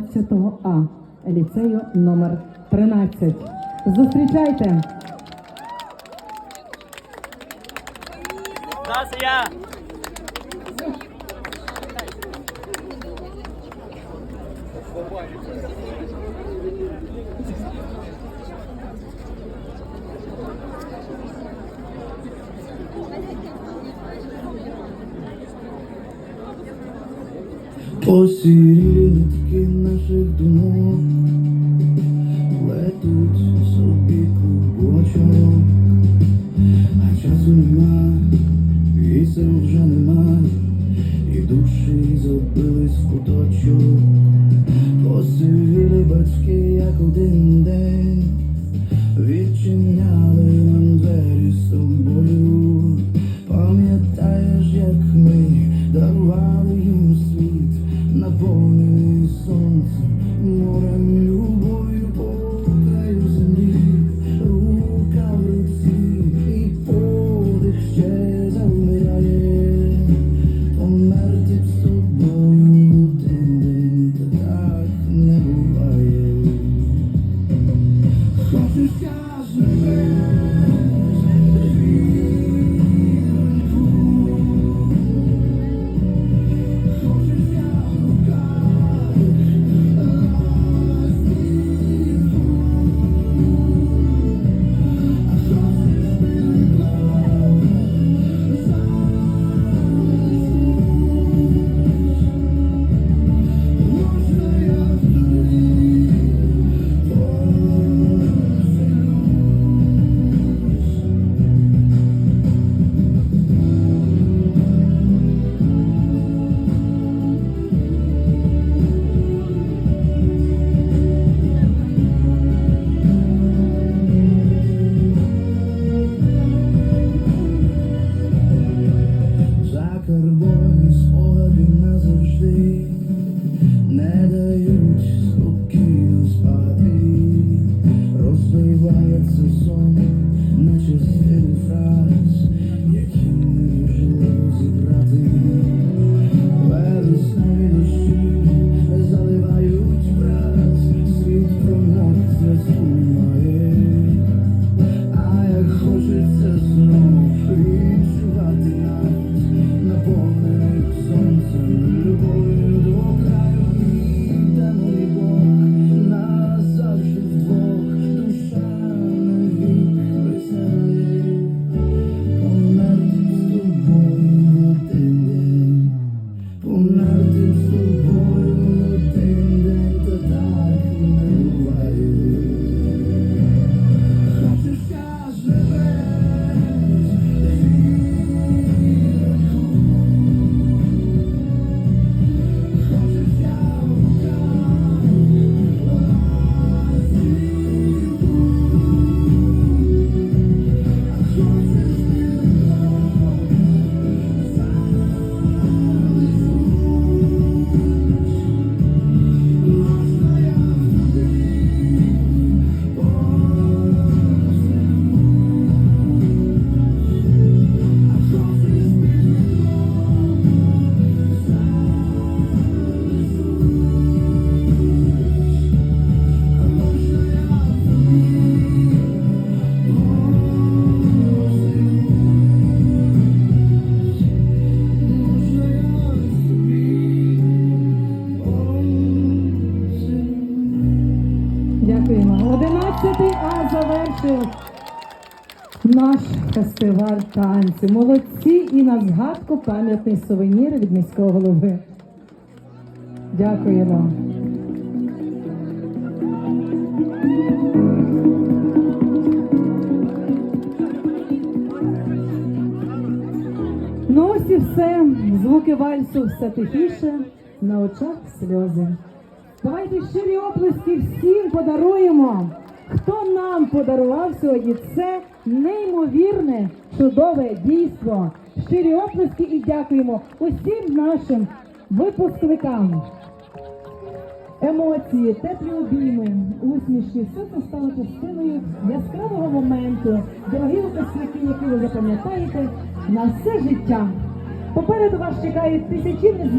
11 А ліцею номер 13. Зустрічайте! Я. Посірі нитки наших думок Летуть собі клубочок. А часу нема, вісел вже нема І душі забились в куточок. Посивіли батьки, як один день світ Наповнений carvalhos love. Дякуємо. 11 А завершив наш фестиваль танців. Молодці і на згадку пам'ятний сувенір від міського голови. Дякуємо. Ну ось і все. Звуки вальсу все тихіше, на очах сльози. Давайте щирі оплески всім подаруємо. Хто нам подарував сьогодні це неймовірне чудове дійство. Щирі оплески і дякуємо усім нашим випускникам. Емоції, теплі обійми, усмішки, все це стало частиною яскравого моменту, дорогі випускники, які ви запам'ятаєте на все життя. Попереду вас чекають тисячі незвіданих